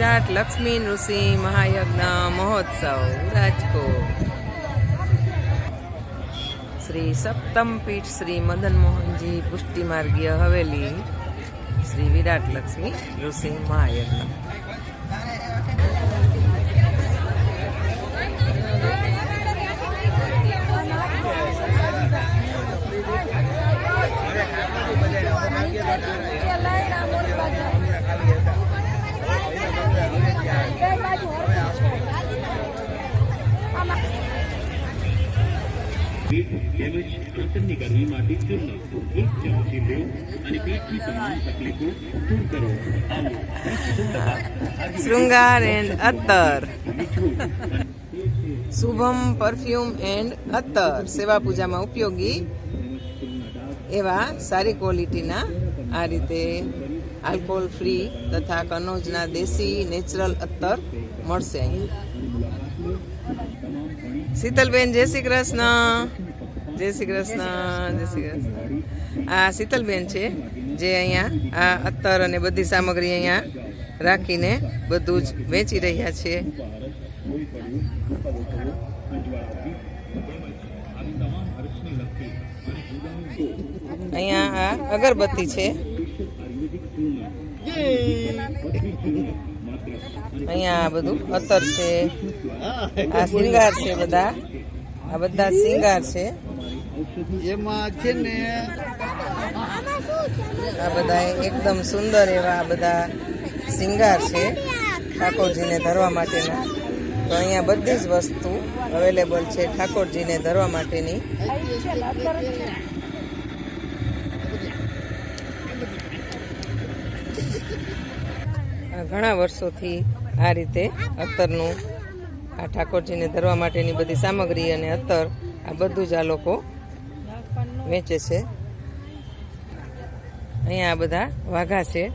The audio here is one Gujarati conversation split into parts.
વિરાટ લક્ષ્મી, નૃસિંહ, મહાયજ્ઞ, મહોત્સવ, રાજકોટ. શ્રી સપ્તમ પીઠ શ્રી મદન મોહનજી પુષ્ટિ માર્ગીય હવેલી, શ્રી વિરાટ લક્ષ્મી, નૃસિંહ, મહાયજ્ઞ. પીઠ તેમજ આસનની ગરમી માટે ચૂર્ણ એક ચમચી લો અને પેટની તમામ તકલીફો દૂર કરો શૃંગાર એન્ડ અત્તર શુભમ પરફ્યુમ એન્ડ અત્તર સેવા પૂજામાં ઉપયોગી એવા સારી ક્વોલિટીના આ રીતે આલ્કોહોલ ફ્રી તથા કનોજના દેશી નેચરલ અત્તર મળશે. અહીં શીતલબેન, જય શ્રી કૃષ્ણ. જય શ્રી કૃષ્ણ, જય શ્રી કૃષ્ણ. આ શીતલબેન છે, જે અહીંયા આ અત્તર અને બધી સામગ્રી અહીંયા રાખીને બધું જ વેચી રહ્યા છે. અહીંયા આ અગરબત્તી છે. અહીંયા આ બધું અત્તર છે આ શિંગાર છે બધા. આ બધા શિંગાર છે. એમાં છે ને આ બધા એકદમ સુંદર એવા આ બધા શિંગાર છે ઠાકોરજીને ધરવા માટેના. તો અહીંયા બધી જ વસ્તુ અવેલેબલ છે ઠાકોરજીને ધરવા માટેની. ઘણા વર્ષોથી આ રીતે અત્તરનું આ ઠાકોરજીને ધરવા માટેની બધી સામગ્રી અને અત્તર આ બધું જ આ લોકો વેચે છે. અહીંયા આ બધા વાઘા છે.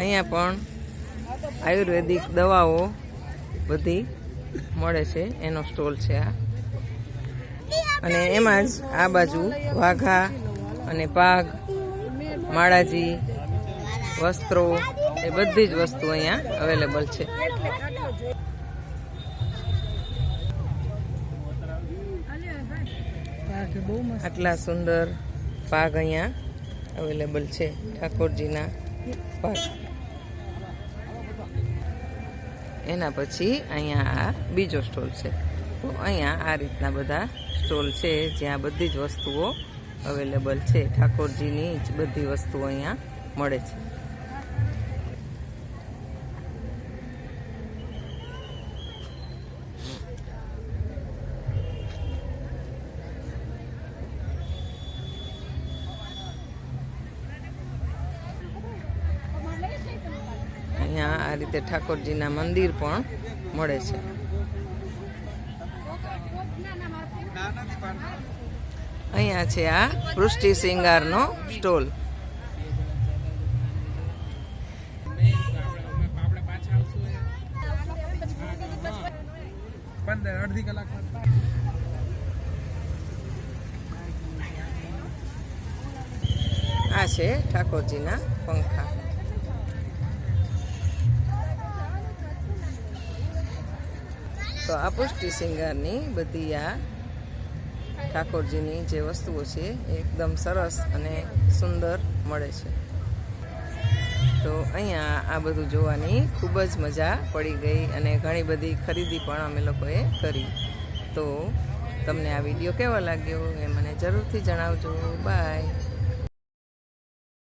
અહીંયા પણ આયુર્વેદિક દવાઓ બધી મળે છે. એનો સ્ટોલ છે આ. અને એમાં જ આ બાજુ વાઘા અને પાઘ માળાજી, વસ્ત્રો, એ બધી જ વસ્તુ અહીંયા અવેલેબલ છે. આટલા સુંદર પાઘ અહીંયા અવેલેબલ છે. ઠાકોરજીના પાઘ એના પછી અહીંયા આ બીજો સ્ટોલ છે. તો અહીંયા આ રીતના બધા સ્ટોલ છે, જ્યાં બધી જ વસ્તુઓ અવેલેબલ છે. ઠાકોરજીની જ બધી વસ્તુઓ અહીંયા મળે છે અહીંયા આ રીતે ઠાકોરજીના મંદિર પણ મળે છે. અહીંયા છે આ પૃષ્ટિ શિંગારનો સ્ટોલ. અડધી આ છે ઠાકોરજીના પંખા. તો આ પુષ્ટિ શિંગારની બધી આ ઠાકોરજીની જે વસ્તુઓ છે એકદમ સરસ અને સુંદર મળે છે. તો અહીંયા આ બધું જોવાની ખૂબ જ મજા પડી ગઈ અને ઘણી બધી ખરીદી પણ અમે લોકોએ કરી. તો તમને આ વીડિયો કેવો લાગ્યો એ મને જરૂરથી જણાવજો. બાય.